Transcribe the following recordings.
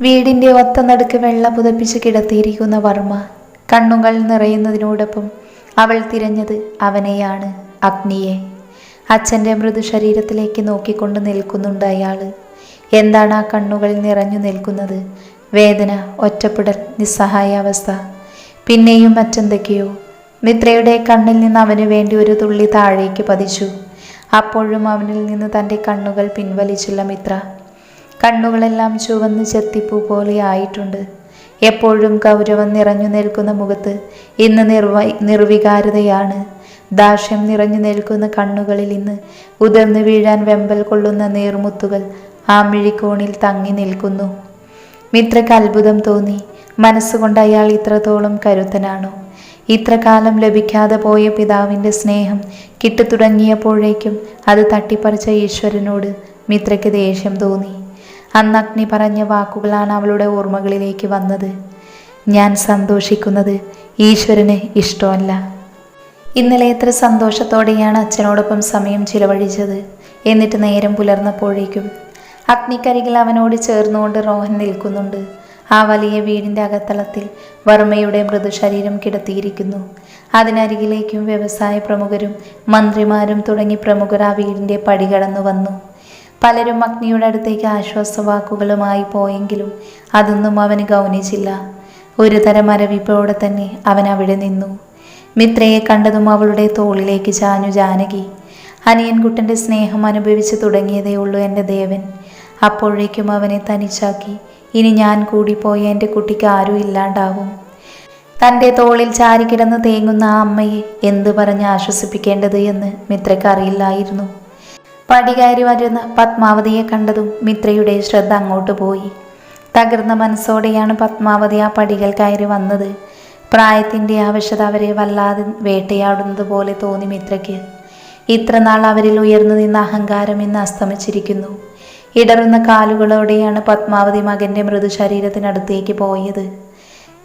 വീടിന്റെ ഒത്ത നടുക്ക് വെള്ള പുതപ്പിച്ച് കിടത്തിയിരിക്കുന്ന വർമ്മ കണ്ണുകൾ നിറയുന്നതിനോടൊപ്പം അവൾ തിരഞ്ഞത് അവനെയാണ് അഗ്നിയെ. അച്ഛന്റെ മൃദു ശരീരത്തിലേക്ക് നോക്കിക്കൊണ്ട് നിൽക്കുന്നുണ്ട് അയാൾ എന്താണ് ആ കണ്ണുകളിൽ നിറഞ്ഞു നിൽക്കുന്നത്? വേദന ഒറ്റപ്പെടൽ നിസ്സഹായാവസ്ഥ പിന്നെയും മറ്റെന്തൊക്കെയോ. മിത്രയുടെ കണ്ണിൽ നിന്ന് അവന് വേണ്ടി ഒരു തുള്ളി താഴേക്ക് പതിച്ചു. അപ്പോഴും അവനിൽ നിന്ന് തന്റെ കണ്ണുകൾ പിൻവലിച്ചില്ല മിത്ര. കണ്ണുകളെല്ലാം ചുവന്ന് ചെത്തിപ്പൂ പോലെ ആയിട്ടുണ്ട്. എപ്പോഴും കൗരവം നിറഞ്ഞു നിൽക്കുന്ന മുഖത്ത് ഇന്ന് നിർവൈ നിർവികാരതയാണ്. ദാഷ്യം നിറഞ്ഞു നിൽക്കുന്ന കണ്ണുകളിൽ ഇന്ന് ഉതിർന്നു വീഴാൻ വെമ്പൽ കൊള്ളുന്ന നീർമുത്തുകൾ ആ മിഴിക്കോണിൽ തങ്ങി നിൽക്കുന്നു. മിത്രയ്ക്ക് അത്ഭുതം തോന്നി. മനസ്സുകൊണ്ട് അയാൾ ഇത്രത്തോളം കരുത്തനാണോ? ഇത്ര കാലം ലഭിക്കാതെ പോയ പിതാവിന്റെ സ്നേഹം കിട്ടിത്തുടങ്ങിയപ്പോഴേക്കും അത് തട്ടിപ്പറിച്ച ഈശ്വരനോട് മിത്രയ്ക്ക് ദേഷ്യം തോന്നി. അന്ന് അഗ്നി പറഞ്ഞ വാക്കുകളാണ് അവളുടെ ഓർമ്മകളിലേക്ക് വന്നത്. ഞാൻ സന്തോഷിക്കുന്നത് ഈശ്വരന് ഇഷ്ടമല്ല. ഇന്നലെ എത്ര സന്തോഷത്തോടെയാണ് അച്ഛനോടൊപ്പം സമയം ചിലവഴിച്ചത്. എന്നിട്ട് നേരം പുലർന്നപ്പോഴേക്കും അഗ്നിക്കരികിൽ അവനോട് ചേർന്നുകൊണ്ട് റോഹൻ നിൽക്കുന്നുണ്ട്. ആ വലിയ വീടിന്റെ അകത്തളത്തിൽ വർമ്മയുടെ മൃദുശരീരം കിടത്തിയിരിക്കുന്നു. അതിനരികിലേക്കും വ്യവസായ പ്രമുഖരും മന്ത്രിമാരും തുടങ്ങി പ്രമുഖർ ആ വീടിന്റെ പടി കടന്നു വന്നു. പലരും അഗ്നിയുടെ അടുത്തേക്ക് ആശ്വാസവാക്കുകളുമായി പോയെങ്കിലും അതൊന്നും അവന് ഗൗനിച്ചില്ല. ഒരു തരം അരവിപ്പോടെ തന്നെ അവൻ അവിടെ നിന്നു. മിത്രയെ കണ്ടതും അവളുടെ തോളിലേക്ക് ചാഞ്ഞു ജാനകി. അനിയൻകുട്ടന്റെ സ്നേഹം അനുഭവിച്ചു തുടങ്ങിയതേ ഉള്ളൂ എന്റെ ദേവൻ. അപ്പോഴേക്കും അവനെ തനിച്ചാക്കി. ഇനി ഞാൻ കൂടി പോയ എന്റെ കുട്ടിക്ക് ആരും ഇല്ലാണ്ടാവും. തന്റെ തോളിൽ ചാരിക്കിടന്ന് തേങ്ങുന്ന ആ അമ്മയെ എന്ത് പറഞ്ഞ് ആശ്വസിപ്പിക്കേണ്ടത് എന്ന് മിത്രയ്ക്ക് അറിയില്ലായിരുന്നു. പടി കയറി വരുന്ന പത്മാവതിയെ കണ്ടതും മിത്രയുടെ ശ്രദ്ധ അങ്ങോട്ട് പോയി. തകർന്ന മനസ്സോടെയാണ് പത്മാവതി ആ പടികൾ കയറി വന്നത്. പ്രായത്തിന്റെ ആവശ്യത അവരെ വല്ലാതെ വേട്ടയാടുന്നത് പോലെ തോന്നി മിത്രയ്ക്ക്. ഇത്ര നാൾ അവരിൽ ഉയർന്നു നിന്ന അഹങ്കാരം ഇന്ന് അസ്തമിച്ചിരിക്കുന്നു. ഇടറുന്ന കാലുകളോടെയാണ് പത്മാവതി മകന്റെ മൃദുശരീരത്തിനടുത്തേക്ക് പോയത്.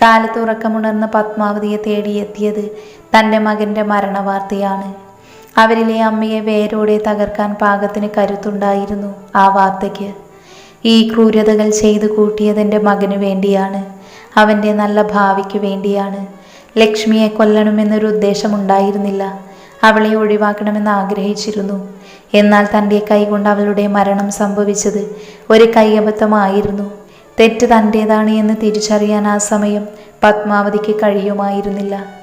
കാലത്തുറക്കമുണർന്ന പത്മാവതിയെ തേടിയെത്തിയത് തന്റെ മകന്റെ മരണവാർത്തയാണ്. അവരിലെ അമ്മയെ വേരോടെ തകർക്കാൻ പാകത്തിന് കരുത്തുണ്ടായിരുന്നു ആ വാർത്തയ്ക്ക് ഈ ക്രൂരതകൾ ചെയ്തു കൂട്ടിയത് എന്റെ മകനു വേണ്ടിയാണ്. അവന്റെ നല്ല ഭാവിക്ക് വേണ്ടിയാണ്. ലക്ഷ്മിയെ കൊല്ലണമെന്നൊരു ഉദ്ദേശമുണ്ടായിരുന്നില്ല. അവളെ ഒഴിവാക്കണമെന്ന് ആഗ്രഹിച്ചിരുന്നു. എന്നാൽ തന്റെ കൈകൊണ്ട് അവളുടെ മരണം സംഭവിച്ചത് ഒരു കൈയബദ്ധമായിരുന്നു. തെറ്റ് തന്റേതാണ് എന്ന് തിരിച്ചറിയാൻ ആ സമയം പത്മാവതിക്ക് കഴിയുമായിരുന്നില്ല.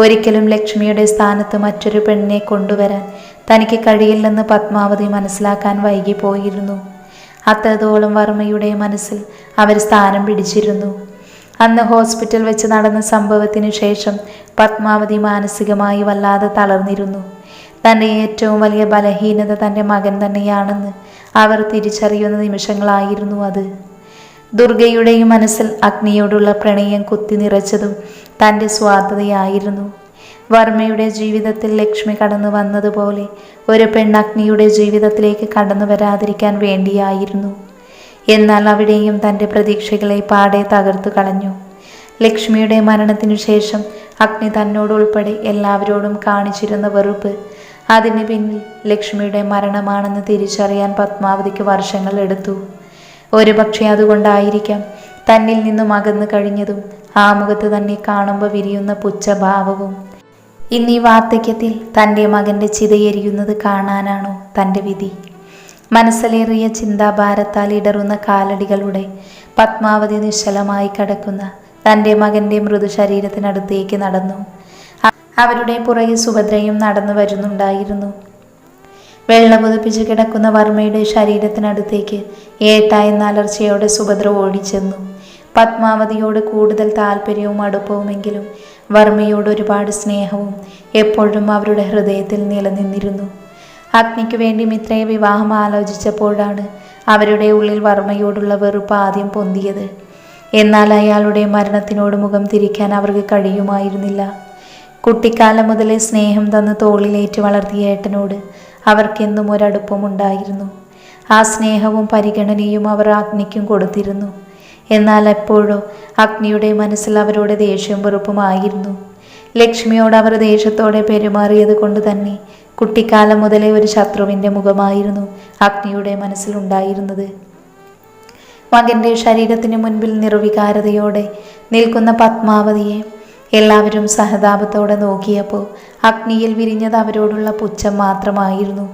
ഒരിക്കലും ലക്ഷ്മിയുടെ സ്ഥാനത്ത് മറ്റൊരു പെണ്ണിനെ കൊണ്ടുവരാൻ തനിക്ക് കഴിയില്ലെന്ന് പത്മാവതി മനസ്സിലാക്കാൻ വൈകിപ്പോയിരുന്നു. അത്രത്തോളം വർമ്മയുടെ മനസ്സിൽ അവർ സ്ഥാനം പിടിച്ചിരുന്നു. അന്ന് ഹോസ്പിറ്റൽ വെച്ച് നടന്ന സംഭവത്തിന് ശേഷം പത്മാവതി മാനസികമായി വല്ലാതെ തളർന്നിരുന്നു. തന്റെ ഏറ്റവും വലിയ ബലഹീനത തന്റെ മകൻ തന്നെയാണെന്ന് അവർ തിരിച്ചറിയുന്ന നിമിഷങ്ങളായിരുന്നു അത്. ദുർഗയുടെയും മനസ്സിൽ അഗ്നിയോടുള്ള പ്രണയം കുത്തി നിറച്ചതും തന്റെ സ്വാർത്ഥതയായിരുന്നു വർമ്മയുടെ ജീവിതത്തിൽ ലക്ഷ്മി കടന്നു വന്നതുപോലെ ഒരു പെണ്ണഗ്നിയുടെ ജീവിതത്തിലേക്ക് കടന്നു വരാതിരിക്കാൻ വേണ്ടിയായിരുന്നു. എന്നാൽ അവിടെയും തന്റെ പ്രതീക്ഷകളെ പാടെ തകർത്തു കളഞ്ഞു. ലക്ഷ്മിയുടെ മരണത്തിനു ശേഷം അഗ്നി തന്നോടുൾപ്പെടെ എല്ലാവരോടും കാണിച്ചിരുന്ന വെറുപ്പ് അതിന് പിന്നിൽ ലക്ഷ്മിയുടെ മരണമാണെന്ന് തിരിച്ചറിയാൻ പത്മാവതിക്ക് വർഷങ്ങൾ എടുത്തു. ഒരുപക്ഷെ അതുകൊണ്ടായിരിക്കാം തന്നിൽ നിന്നും അകന്നു കഴിഞ്ഞതും ആ മുഖത്ത് തന്നെ കാണുമ്പോൾ വിരിയുന്ന പുച്ഛഭാവവും. ഇന്നീ വാർദ്ധക്യത്തിൽ തന്റെ മകന്റെ ചിതയെരിയുന്നത് കാണാനാണോ തന്റെ വിധി? മനസ്സിലേറിയ ചിന്താഭാരത്താൽ ഇടറുന്ന കാലടികളുടെ പത്മാവതി നിശ്ചലമായി കടക്കുന്ന തന്റെ മകന്റെ മൃദു ശരീരത്തിനടുത്തേക്ക് നടന്നു. അവരുടെ പുറകെ സുഭദ്രയും നടന്നു വരുന്നുണ്ടായിരുന്നു. വെള്ളമുതിപ്പിച്ച് കിടക്കുന്ന വർമ്മയുടെ ശരീരത്തിനടുത്തേക്ക് ഏട്ട അലർച്ചയോടെ സുഭദ്ര ഓടിച്ചെന്നു. പത്മാവതിയോട് കൂടുതൽ താല്പര്യവും അടുപ്പവുമെങ്കിലും വർമ്മയോട് ഒരുപാട് സ്നേഹവും എപ്പോഴും അവരുടെ ഹൃദയത്തിൽ നിലനിന്നിരുന്നു. അഗ്നിക്ക് വേണ്ടി മിത്രയെ വിവാഹം ആലോചിച്ചപ്പോഴാണ് അവരുടെ ഉള്ളിൽ വർമ്മയോടുള്ള വെറുപ്പ് ആദ്യം പൊന്തിയത്. എന്നാൽ അയാളുടെ മരണത്തിനോട് മുഖം തിരിക്കാൻ അവർക്ക് കഴിയുമായിരുന്നില്ല. കുട്ടിക്കാലം മുതലേ സ്നേഹം തന്ന് തോളിലേറ്റ് വളർത്തിയ ഏട്ടനോട് അവർക്കെന്നും ഒരടുപ്പമുണ്ടായിരുന്നു. ആ സ്നേഹവും പരിഗണനയും അവർ അഗ്നിക്കും കൊടുത്തിരുന്നു. എന്നാൽ എപ്പോഴോ അഗ്നിയുടെ മനസ്സിൽ അവരോട് ദേഷ്യം വെറുപ്പുമായിരുന്നു. ലക്ഷ്മിയോട് അവർ ദേഷ്യത്തോടെ പെരുമാറിയത് കൊണ്ട് തന്നെ കുട്ടിക്കാലം മുതലേ ഒരു ശത്രുവിന്റെ മുഖമായിരുന്നു അഗ്നിയുടെ മനസ്സിലുണ്ടായിരുന്നത്. മകന്റെ ശരീരത്തിന് മുൻപിൽ നിർവികാരതയോടെ നിൽക്കുന്ന പത്മാവതിയെ എല്ലാവരും സഹതാപത്തോടെ നോക്കിയപ്പോൾ അഗ്നിയിൽ വിരിഞ്ഞത് അവരോടുള്ള പുച്ഛം മാത്രമായിരുന്നു.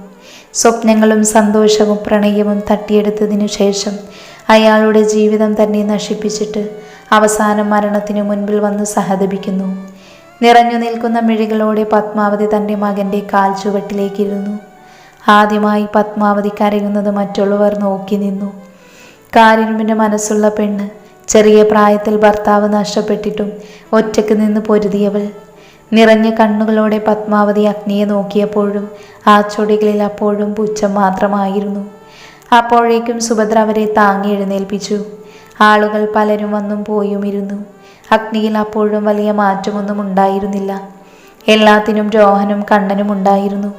സ്വപ്നങ്ങളും സന്തോഷവും പ്രണയവും തട്ടിയെടുത്തതിനു ശേഷം അയാളുടെ ജീവിതം തന്നെ നശിപ്പിച്ചിട്ട് അവസാന മരണത്തിനു മുൻപിൽ വന്ന് സഹതപിക്കുന്നു. നിറഞ്ഞു നിൽക്കുന്ന മിഴികളോടെ പത്മാവതി തന്റെ മകന്റെ കാൽ ചുവട്ടിലേക്കിരുന്നു. ആദ്യമായി പത്മാവതി കരയുന്നത് മറ്റുള്ളവർ നോക്കി നിന്നു. കാരിനുമിന്റെ മനസ്സുള്ള പെണ്ണ് ചെറിയ പ്രായത്തിൽ ഭർത്താവ് നഷ്ടപ്പെട്ടിട്ടും ഒറ്റയ്ക്ക് നിന്ന് പൊരുതിയവൾ. നിറഞ്ഞ കണ്ണുകളോടെ പത്മാവതി അഗ്നിയെ നോക്കിയപ്പോഴും ആ ചൊടികളിൽ അപ്പോഴും പുച്ഛം മാത്രമായിരുന്നു. അപ്പോഴേക്കും സുഭദ്ര അവരെ താങ്ങി എഴുന്നേൽപ്പിച്ചു. ആളുകൾ പലരും വന്നും പോയും ഇരുന്നു. അഗ്നിയിൽ അപ്പോഴും വലിയ മാറ്റമൊന്നും ഉണ്ടായിരുന്നില്ല. എല്ലാത്തിനും രോഹനും കണ്ണനും ഉണ്ടായിരുന്നു.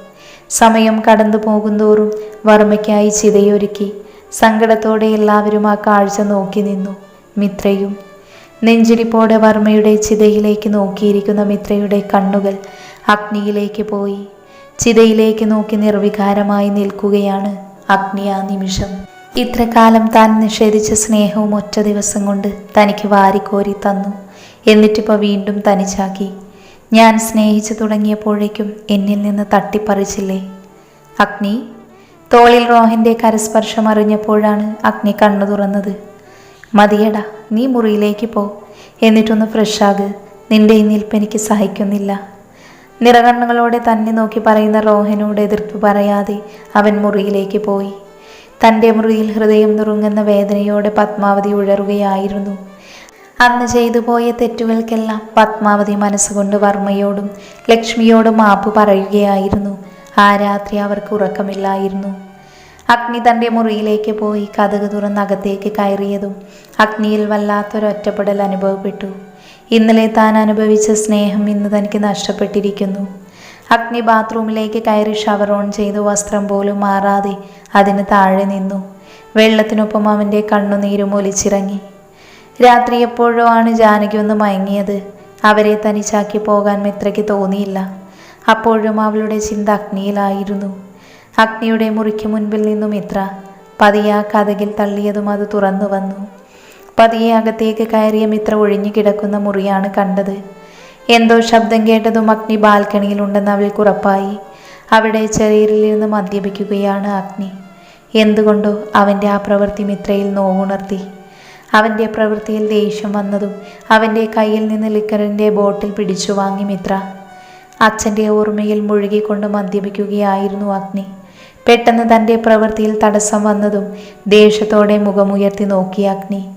സമയം കടന്നു പോകുന്തോറും വർമ്മയ്ക്കായി ചിതയൊരുക്കി. സങ്കടത്തോടെ എല്ലാവരും ആ കാഴ്ച നോക്കി നിന്നു. മിത്രയും. നെഞ്ചിരിപ്പോടെ വർമ്മയുടെ ചിതയിലേക്ക് നോക്കിയിരിക്കുന്ന മിത്രയുടെ കണ്ണുകൾ അഗ്നിയിലേക്ക് പോയി. ചിതയിലേക്ക് നോക്കി നിർവികാരമായി നിൽക്കുകയാണ്. അഗ്നി ആ നിമിഷം ഇത്രകാലം താൻ നിഷേധിച്ച സ്നേഹവും ഒറ്റ ദിവസം കൊണ്ട് തനിക്ക് വാരിക്കോരി തന്നു. എന്നിട്ടിപ്പോൾ വീണ്ടും തനിച്ചാക്കി. ഞാൻ സ്നേഹിച്ചു തുടങ്ങിയപ്പോഴേക്കും എന്നിൽ നിന്ന് തട്ടിപ്പറിച്ചില്ലേ? അഗ്നി? തോളിൽ റോഹിന്റെ കരസ്പർശം അറിഞ്ഞപ്പോഴാണ് അഗ്നി കണ്ണു തുറന്നത്. മതിയടാ നീ മുറിയിലേക്ക് പോ. എന്നിട്ടൊന്ന് ഫ്രഷാക്. നിന്റെ ഈ നിൽപ്പ് എനിക്ക് സഹിക്കുന്നില്ല. നിറകണ്ണുകളോടെ തന്നെ നോക്കി പറയുന്ന റോഹനോട് എതിർപ്പ് പറയാതെ അവൻ മുറിയിലേക്ക് പോയി. തന്റെ മുറിയിൽ ഹൃദയം നുറുങ്ങുന്ന വേദനയോടെ പത്മാവതി ഉഴറുകയായിരുന്നു. അന്ന് ചെയ്തു പോയ തെറ്റുകൾക്കെല്ലാം പത്മാവതി മനസ്സുകൊണ്ട് വർമ്മയോടും ലക്ഷ്മിയോടും മാപ്പ് പറയുകയായിരുന്നു. ആ രാത്രി അവർക്ക് ഉറക്കമില്ലായിരുന്നു. അഗ്നി തന്റെ മുറിയിലേക്ക് പോയി കഥക് തുറന്ന് അകത്തേക്ക് കയറിയതും അഗ്നിയിൽ വല്ലാത്തൊരൊറ്റപ്പെടൽ അനുഭവപ്പെട്ടു. ഇന്നലെ താൻ അനുഭവിച്ച സ്നേഹം ഇന്ന് തനിക്ക് നഷ്ടപ്പെട്ടിരിക്കുന്നു. അഗ്നി ബാത്റൂമിലേക്ക് കയറി ഷവർ ഓൺ ചെയ്തു വസ്ത്രം പോലും മാറാതെ അതിന് താഴെ നിന്നു. വെള്ളത്തിനൊപ്പം അവന്റെ കണ്ണുനീരും ഒലിച്ചിറങ്ങി. രാത്രി എപ്പോഴോ ആണ് ജാനകി ഒന്ന് മയങ്ങിയത്. അവരെ തനിച്ചാക്കി പോകാൻ മിത്രയ്ക്ക് തോന്നിയില്ല. അപ്പോഴും അവളുടെ ചിന്ത അഗ്നിയിലായിരുന്നു. അഗ്നിയുടെ മുറിക്ക് മുൻപിൽ നിന്നും മിത്ര. പതിയെ കഥകിൽ തള്ളിയതും അത് തുറന്നു വന്നു. പതിയെ അകത്തേക്ക് കയറിയ മിത്ര ഒഴിഞ്ഞു കിടക്കുന്ന മുറിയാണ് കണ്ടത്. എന്തോ ശബ്ദം കേട്ടതും അഗ്നി ബാൽക്കണിയിലുണ്ടെന്ന് അവൾക്ക് ഉറപ്പായി. അവിടെ ചെറിയരിലിരുന്ന് മദ്യപിക്കുകയാണ് അഗ്നി. എന്തുകൊണ്ടോ അവന്റെ ആ പ്രവൃത്തി മിത്രയിൽ നോവുണർത്തി. അവന്റെ പ്രവൃത്തിയിൽ ദേഷ്യം വന്നതും അവന്റെ കയ്യിൽ നിന്ന് ലിക്കറിന്റെ ബോട്ടിൽ പിടിച്ചു വാങ്ങി മിത്ര. അച്ഛന്റെ ഓർമ്മയിൽ മുഴുകിക്കൊണ്ട് മദ്യപിക്കുകയായിരുന്നു അഗ്നി. പെട്ടെന്ന് തന്റെ പ്രവൃത്തിയിൽ തടസ്സം വന്നതും ദേഷ്യത്തോടെ മുഖമുയർത്തി നോക്കി അഗ്നി.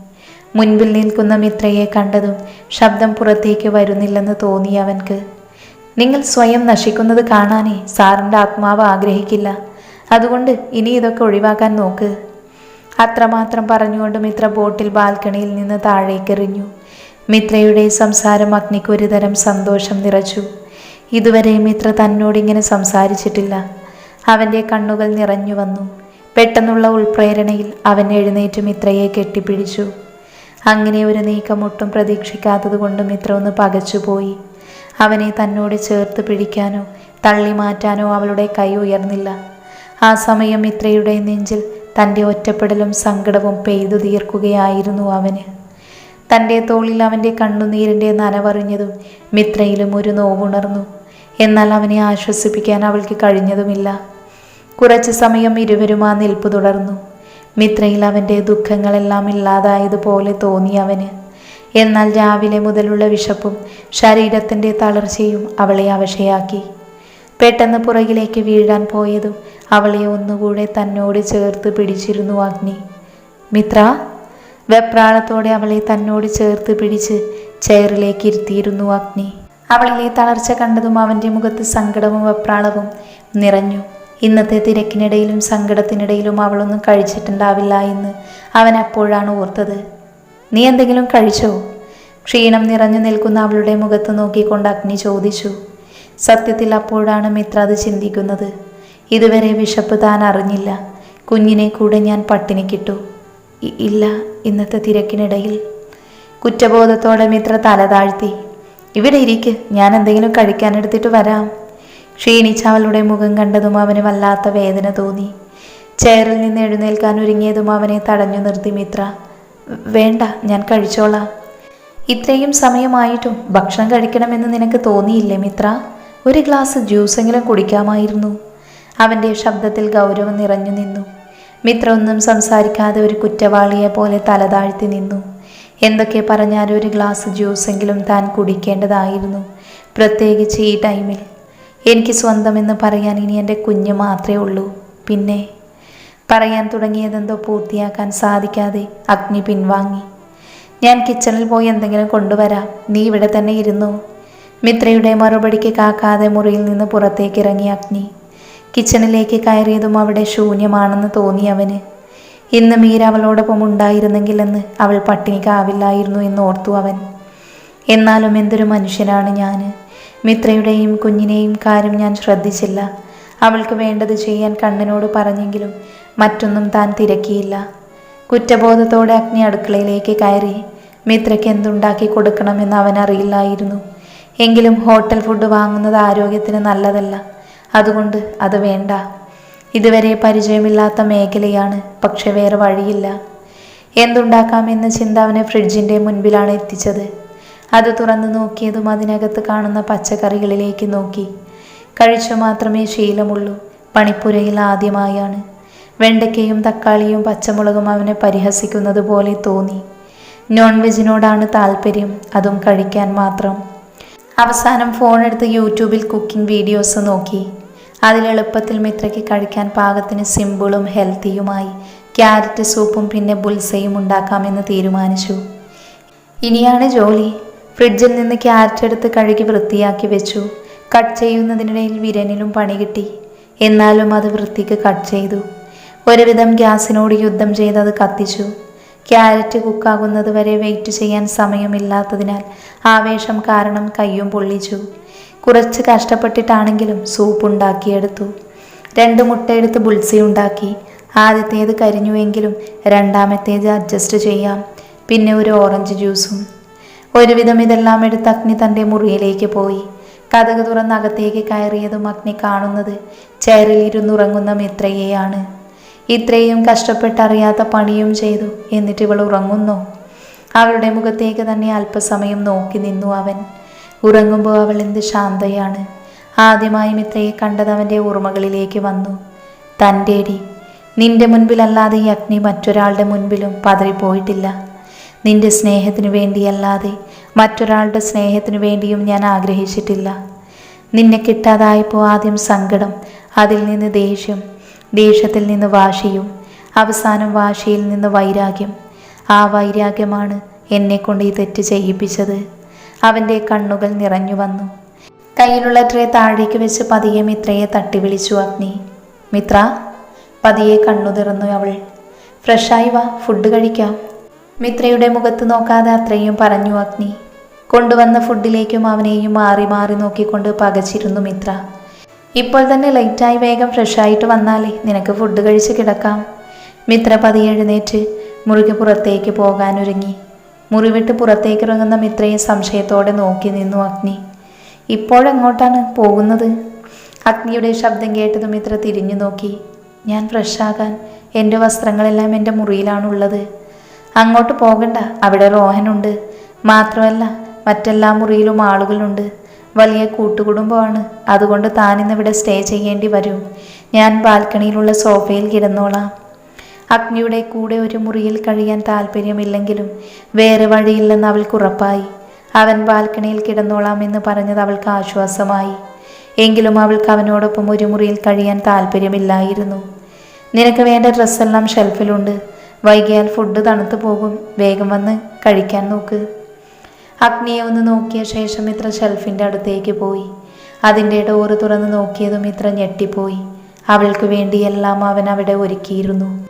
മുൻപിൽ നിൽക്കുന്ന മിത്രയെ കണ്ടതും ശബ്ദം പുറത്തേക്ക് വരുന്നില്ലെന്ന് തോന്നി അവൻക്ക്. നിങ്ങൾ സ്വയം നശിക്കുന്നത് കാണാനേ സാറിന്റെ ആത്മാവ് ആഗ്രഹിക്കില്ല. അതുകൊണ്ട് ഇനി ഇതൊക്കെ ഒഴിവാക്കാൻ നോക്ക്. അത്രമാത്രം പറഞ്ഞുകൊണ്ട് മിത്ര ബോട്ടിൽ ബാൽക്കണിയിൽ നിന്ന് താഴേക്കെറിഞ്ഞു. മിത്രയുടെ സംസാരം അഗ്നിക്ക് ഒരുതരം സന്തോഷം നിറച്ചു. ഇതുവരെ മിത്ര തന്നോടിങ്ങനെ സംസാരിച്ചിട്ടില്ല. അവന്റെ കണ്ണുകൾ നിറഞ്ഞു വന്നു. പെട്ടെന്നുള്ള ഉൾപ്രേരണയിൽ അവൻ എഴുന്നേറ്റ് മിത്രയെ കെട്ടിപ്പിടിച്ചു. അങ്ങനെ ഒരു നീക്കം ഒട്ടും പ്രതീക്ഷിക്കാത്തതുകൊണ്ട് മിത്ര ഒന്ന് പകച്ചുപോയി. അവനെ തന്നോട് ചേർത്ത് പിടിക്കാനോ തള്ളി മാറ്റാനോ അവളുടെ കൈ ഉയർന്നില്ല. ആ സമയം മിത്രയുടെ നെഞ്ചിൽ തന്റെ ഒറ്റപ്പെടലും സങ്കടവും പെയ്തു തീർക്കുകയായിരുന്നു അവന്. തന്റെ തോളിൽ അവന്റെ കണ്ണുനീരിന്റെ നനവറിഞ്ഞതും മിത്രയിലും ഒരു നോവുണർന്നു. എന്നാൽ അവനെ ആശ്വസിപ്പിക്കാൻ അവൾക്ക് കഴിഞ്ഞതുമില്ല. കുറച്ച് സമയം ഇരുവരും ആ നിൽപ്പ് തുടർന്നു. മിത്രയിൽ അവന്റെ ദുഃഖങ്ങളെല്ലാം ഇല്ലാതായതുപോലെ തോന്നി അവന്. എന്നാൽ രാവിലെ മുതലുള്ള വിശപ്പും ശരീരത്തിന്റെ തളർച്ചയും അവളെ അവശയാക്കി. പെട്ടെന്ന് പുറകിലേക്ക് വീഴാൻ പോയതും അവളെ ഒന്നുകൂടെ തന്നോട് ചേർത്ത് പിടിച്ചിരുന്നു അഗ്നി. മിത്ര വെപ്രാളത്തോടെ അവളെ തന്നോട് ചേർത്ത് പിടിച്ച് ചെയറിലേക്ക് ഇരുത്തിയിരുന്നു അഗ്നി. അവളിലെ തളർച്ച കണ്ടതും അവന്റെ മുഖത്ത് സങ്കടവും വെപ്രാളവും നിറഞ്ഞു. ഇന്നത്തെ തിരക്കിനിടയിലും സങ്കടത്തിനിടയിലും അവളൊന്നും കഴിച്ചിട്ടുണ്ടാവില്ല എന്ന് അവൻ അപ്പോഴാണ് ഓർത്തത്? നീ എന്തെങ്കിലും കഴിച്ചോ? ക്ഷീണം നിറഞ്ഞു നിൽക്കുന്ന അവളുടെ മുഖത്ത് നോക്കിക്കൊണ്ട് അഗ്നി ചോദിച്ചു. സത്യത്തിൽ അപ്പോഴാണ് മിത്ര അത് ചിന്തിക്കുന്നത്. ഇതുവരെ വിശപ്പ് താൻ അറിഞ്ഞില്ല. കുഞ്ഞിനെ കൂടെ ഞാൻ പട്ടിണി കിട്ടു. ഇല്ല ഇന്നത്തെ തിരക്കിനിടയിൽ. കുറ്റബോധത്തോടെ മിത്ര തല താഴ്ത്തി. ഇവിടെ ഇരിക്ക് ഞാൻ എന്തെങ്കിലും കഴിക്കാനെടുത്തിട്ട് വരാം. ക്ഷീണിച്ച അവളുടെ മുഖം കണ്ടതും അവന് വല്ലാത്ത വേദന തോന്നി. ചെയറിൽ നിന്ന് എഴുന്നേൽക്കാൻ ഒരുങ്ങിയതും അവനെ തടഞ്ഞു നിർത്തി മിത്ര. വേണ്ട ഞാൻ കഴിച്ചോളാം. ഇത്രയും സമയമായിട്ടും ഭക്ഷണം കഴിക്കണമെന്ന് നിനക്ക് തോന്നിയില്ലേ മിത്ര? ഒരു ഗ്ലാസ് ജ്യൂസെങ്കിലും കുടിക്കാമായിരുന്നു. അവന്റെ ശബ്ദത്തിൽ ഗൗരവം നിറഞ്ഞു നിന്നു. മിത്ര ഒന്നും സംസാരിക്കാതെ ഒരു കുറ്റവാളിയെ പോലെ തലതാഴ്ത്തി നിന്നു. എന്തൊക്കെ പറഞ്ഞാലും ഒരു ഗ്ലാസ് ജ്യൂസെങ്കിലും താൻ കുടിക്കേണ്ടതായിരുന്നു. പ്രത്യേകിച്ച് ഈ ടൈമിൽ എനിക്ക് സ്വന്തമെന്ന് പറയാൻ ഇനി എന്റെ കുഞ്ഞ് മാത്രമേ ഉള്ളൂ. പിന്നെ പറയാൻ തുടങ്ങിയതെന്തോ പൂർത്തിയാക്കാൻ സാധിക്കാതെ അഗ്നി പിൻവാങ്ങി. ഞാൻ കിച്ചണിൽ പോയി എന്തെങ്കിലും കൊണ്ടുവരാം. നീ ഇവിടെ തന്നെ ഇരുന്നു. മിത്രയുടെ മറുപടിക്ക് കാക്കാതെ മുറിയിൽ നിന്ന് പുറത്തേക്ക് ഇറങ്ങി അഗ്നി. കിച്ചണിലേക്ക് കയറിയതും അവിടെ ശൂന്യമാണെന്ന് തോന്നി അവന്. ഇന്ന് മീര അവളോടൊപ്പം ഉണ്ടായിരുന്നെങ്കിലെന്ന് അവൾ പട്ടിണിക്കാവില്ലായിരുന്നു എന്ന് ഓർത്തു അവൻ. എന്നാലും എന്തൊരു മനുഷ്യനാണ് ഞാൻ മിത്രയുടെയും കുഞ്ഞിനെയും കാര്യം ഞാൻ ശ്രദ്ധിച്ചില്ല. അവൾക്ക് വേണ്ടത് ചെയ്യാൻ കണ്ണനോട് പറഞ്ഞെങ്കിലും മറ്റൊന്നും താൻ തിരക്കിയില്ല. കുറ്റബോധത്തോടെ അഗ്നി അടുക്കളയിലേക്ക് കയറി മിത്രയ്ക്ക് എന്തുണ്ടാക്കി കൊടുക്കണമെന്ന് അവൻ അറിയില്ലായിരുന്നു. എങ്കിലും ഹോട്ടൽ ഫുഡ് വാങ്ങുന്നത് ആരോഗ്യത്തിന് നല്ലതല്ല. അതുകൊണ്ട് അത് വേണ്ട. ഇതുവരെ പരിചയമില്ലാത്ത മേഖലയാണ് പക്ഷെ വേറെ വഴിയില്ല. എന്തുണ്ടാക്കാമെന്ന ചിന്ത അവനെ ഫ്രിഡ്ജിന്റെ മുൻപിലാണ് എത്തിച്ചത്. അത് തുറന്നു നോക്കിയതും അതിനകത്ത് കാണുന്ന പച്ചക്കറികളിലേക്ക് നോക്കി. കഴിച്ച മാത്രമേ ശീലമുള്ളൂ. പണിപ്പുരയിൽ ആദ്യമായാണ്. വെണ്ടയ്ക്കയും തക്കാളിയും പച്ചമുളകും അവനെ പരിഹസിക്കുന്നത് പോലെ തോന്നി. നോൺ വെജിനോടാണ് താല്പര്യം അതും കഴിക്കാൻ മാത്രം. അവസാനം ഫോണെടുത്ത് യൂട്യൂബിൽ കുക്കിംഗ് വീഡിയോസ് നോക്കി. അതിലെളുപ്പത്തിൽ മിത്രയ്ക്ക് കഴിക്കാൻ പാകത്തിന് സിമ്പിളും ഹെൽത്തിയുമായി ക്യാരറ്റ് സൂപ്പും പിന്നെ ബുൽസയും ഉണ്ടാക്കാമെന്ന് തീരുമാനിച്ചു. ഇനിയാണ് ജോലി. ഫ്രിഡ്ജിൽ നിന്ന് ക്യാരറ്റ് എടുത്ത് കഴുകി വൃത്തിയാക്കി വെച്ചു. കട്ട് ചെയ്യുന്നതിനിടയിൽ വിരനിലും പണി കിട്ടി. എന്നാലും അത് വൃത്തിക്ക് കട്ട് ചെയ്തു. ഒരുവിധം ഗ്യാസിനോട് യുദ്ധം ചെയ്ത് അത് കത്തിച്ചു. ക്യാരറ്റ് കുക്കാകുന്നത് വരെ വെയിറ്റ് ചെയ്യാൻ സമയമില്ലാത്തതിനാൽ ആവേശം കാരണം കയ്യും പൊള്ളിച്ചു. കുറച്ച് കഷ്ടപ്പെട്ടിട്ടാണെങ്കിലും സൂപ്പ് ഉണ്ടാക്കിയെടുത്തു. രണ്ട് മുട്ടയെടുത്ത് ബുൾസി ഉണ്ടാക്കി. ആദ്യത്തേത് കരിഞ്ഞുവെങ്കിലും രണ്ടാമത്തേത് അഡ്ജസ്റ്റ് ചെയ്യാം. പിന്നെ ഒരു ഓറഞ്ച് ജ്യൂസും. ഒരുവിധം ഇതെല്ലാം എടുത്ത് അഗ്നി തന്റെ മുറിയിലേക്ക് പോയി. കഥക് തുറന്ന് അകത്തേക്ക് കയറിയതും അഗ്നി കാണുന്നത് ചെയറിൽ ഇരുന്നുറങ്ങുന്ന മിത്രയെയാണ്. ഇത്രയും കഷ്ടപ്പെട്ടറിയാത്ത പണിയും ചെയ്തു. എന്നിട്ട് ഇവൾ ഉറങ്ങുന്നു? അവളുടെ മുഖത്തേക്ക് തന്നെ അല്പസമയം നോക്കി നിന്നു അവൻ. ഉറങ്ങുമ്പോൾ അവൾ എന്ത് ശാന്തയാണ്. ആദ്യമായി മിത്രയെ കണ്ടത് അവന്റെ ഓർമ്മകളിലേക്ക് വന്നു. തന്റെടി നിന്റെ മുൻപിലല്ലാതെ ഈ അഗ്നി മറ്റൊരാളുടെ മുൻപിലും പതറിപ്പോയിട്ടില്ല. നിന്റെ സ്നേഹത്തിനു വേണ്ടിയല്ലാതെ മറ്റൊരാളുടെ സ്നേഹത്തിനു വേണ്ടിയും ഞാൻ ആഗ്രഹിച്ചിട്ടില്ല. നിന്നെ കിട്ടാതായപ്പോൾ ആദ്യം സങ്കടം അതിൽ നിന്ന് ദേഷ്യം ദേഷ്യത്തിൽ നിന്ന് വാശിയും അവസാനം വാശിയിൽ നിന്ന് വൈരാഗ്യം. ആ വൈരാഗ്യമാണ് എന്നെക്കൊണ്ട് ഈ തെറ്റ് ചെയ്യിപ്പിച്ചത്. അവന്റെ കണ്ണുകൾ നിറഞ്ഞു വന്നു. കയ്യിലുള്ള ട്രേ താഴേക്ക് വെച്ച് പതിയെ മിത്രയെ തട്ടി വിളിച്ചു അഗ്നി. മിത്ര പതിയെ കണ്ണു തിറന്നു അവൾ. ഫ്രഷായി വാ ഫുഡ് കഴിക്കാം. മിത്രയുടെ മുഖത്ത് നോക്കാതെ അത്രയും പറഞ്ഞു അഗ്നി. കൊണ്ടുവന്ന ഫുഡിലേക്കും അവനെയും മാറി മാറി നോക്കിക്കൊണ്ട് പകച്ചിരുന്നു മിത്ര. ഇപ്പോൾ തന്നെ ലൈറ്റായി വേഗം ഫ്രഷായിട്ട് വന്നാലേ നിനക്ക് ഫുഡ് കഴിച്ച് കിടക്കാം. മിത്ര പതിയെ എഴുന്നേറ്റ് മുറിക്ക് പുറത്തേക്ക് പോകാനൊരുങ്ങി. മുറി വിട്ട് പുറത്തേക്ക് ഇറങ്ങുന്ന മിത്രയെ സംശയത്തോടെ നോക്കി നിന്നു അഗ്നി. ഇപ്പോഴെങ്ങോട്ടാണ് പോകുന്നത്? അഗ്നിയുടെ ശബ്ദം കേട്ടത് മിത്ര തിരിഞ്ഞു നോക്കി. ഞാൻ ഫ്രഷാകാൻ എന്റെ വസ്ത്രങ്ങളെല്ലാം എന്റെ മുറിയിലാണുള്ളത്. അങ്ങോട്ട് പോകണ്ട. അവിടെ റോഹനുണ്ട്. മാത്രമല്ല മറ്റെല്ലാ മുറിയിലും ആളുകളുണ്ട്. വലിയ കൂട്ടുകുടുംബമാണ്. അതുകൊണ്ട് താനിന്നിവിടെ സ്റ്റേ ചെയ്യേണ്ടി വരും. ഞാൻ ബാൽക്കണിയിലുള്ള സോഫയിൽ കിടന്നോളാം. അഗ്നിയുടെ കൂടെ ഒരു മുറിയിൽ കഴിയാൻ താല്പര്യമില്ലെങ്കിലും വേറെ വഴിയില്ലെന്ന് അവൾക്ക് ഉറപ്പായി. അവൻ ബാൽക്കണിയിൽ കിടന്നോളാം എന്ന് പറഞ്ഞത് അവൾക്ക് ആശ്വാസമായി. എങ്കിലും അവൾക്ക് അവനോടൊപ്പം ഒരു മുറിയിൽ കഴിയാൻ താല്പര്യമില്ലായിരുന്നു നിനക്ക് വേണ്ട ഡ്രസ്സെല്ലാം ഷെൽഫിലുണ്ട്. വൈകിയാൽ ഫുഡ് തണുത്തു പോകും. വേഗം വന്ന് കഴിക്കാൻ നോക്ക്. അഗ്നിയെ ഒന്ന് നോക്കിയ ശേഷം ഇത്ര ഷെൽഫിന്റെ അടുത്തേക്ക് പോയി. അതിന്റെ ഡോറ് തുറന്ന് നോക്കിയതും ഇത്ര ഞെട്ടിപ്പോയി. അവൾക്ക് വേണ്ടിയെല്ലാം അവൻ അവിടെ ഒരുക്കിയിരുന്നു.